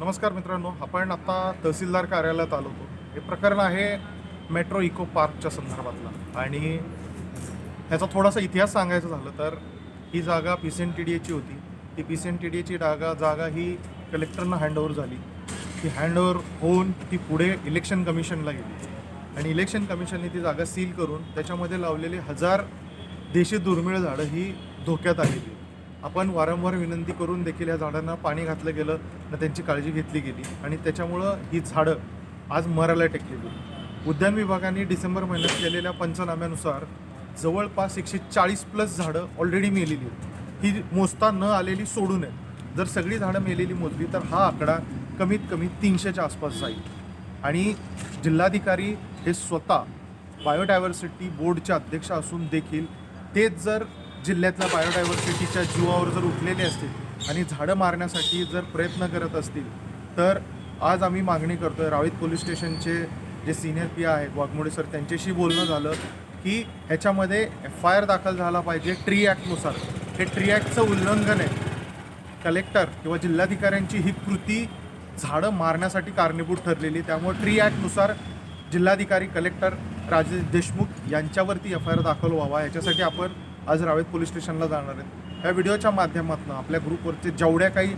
नमस्कार मित्रांनो आपण आता तहसीलदार कार्यालयात आलो होतो. हे प्रकरण आहे मेट्रो इको पार्कच्या संदर्भातला. आणि ह्याचा थोडासा इतिहास सांगायचं झालं तर ही जागा P C N T D एची होती. ती P C N T D एची जागा जागा ही कलेक्टरनं हँडओव्हर झाली. ती हँडओव्हर होऊन ती पुढे इलेक्शन कमिशनला गेली. आणि इलेक्शन कमिशनने ती जागा सील करून त्याच्यामध्ये लावलेली हजार देशी दुर्मिळ झाडं ही धोक्यात आलेली. आपण वारंवार विनंती करून देखील या झाडांना पाणी घातलं गेलं ना त्यांची काळजी घेतली गेली. आणि त्याच्यामुळं ही झाडं आज मरायला टेकलेली उद्यान विभागाने डिसेंबर महिन्यात केलेल्या पंचनाम्यानुसार जवळपास एकशे चाळीस प्लस झाडं ऑलरेडी मेलेली आहेत. ही मोजता न आलेली सोडून आहेत. जर सगळी झाडं मेलेली मोजली तर हा आकडा कमीत कमी तीनशेच्या आसपास जाईल. आणि जिल्हाधिकारी हे स्वतः बायोडायव्हर्सिटी बोर्डचे अध्यक्ष असून देखील तेच जर जिल्ह्यातल्या बायोडायव्हर्सिटीच्या जीवावर जर उठलेले असतील आणि झाडं मारण्यासाठी जर प्रयत्न करत असतील तर आज आम्ही मागणी करतो आहे रावीत पोलीस स्टेशनचे जे सिनियर पी आहेत वाघमोडे सर त्यांच्याशी बोलणं झालं की ह्याच्यामध्ये एफ आय आर दाखल झाला पाहिजे ट्री ॲक्टनुसार. हे ट्री ॲक्टचं उल्लंघन आहे. कलेक्टर किंवा जिल्हाधिकाऱ्यांची ही कृती झाडं मारण्यासाठी कारणीभूत ठरलेली त्यामुळे ट्री ॲक्टनुसार जिल्हाधिकारी कलेक्टर राजेश देशमुख यांच्यावरती एफ आय आर दाखल व्हावा याच्यासाठी आपण आज रावेत पोलीस स्टेशनला जाणार आहेत. ह्या व्हिडिओच्या माध्यमातून आपल्या ग्रुपवरचे जेवढ्या काही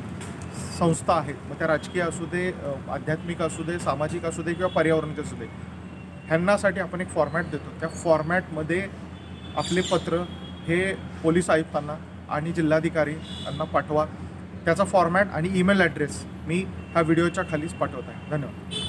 संस्था आहेत मग त्या राजकीय असू दे आध्यात्मिक असू दे सामाजिक असू दे किंवा पर्यावरणचे असू दे ह्यांनासाठी आपण एक फॉर्मॅट देतो. त्या फॉर्मॅटमध्ये आपले पत्र हे पोलीस आयुक्तांना आणि जिल्हाधिकारी यांना पाठवा. त्याचा फॉर्मॅट आणि ईमेल ॲड्रेस मी ह्या व्हिडिओच्या खालीच पाठवत आहे. धन्यवाद.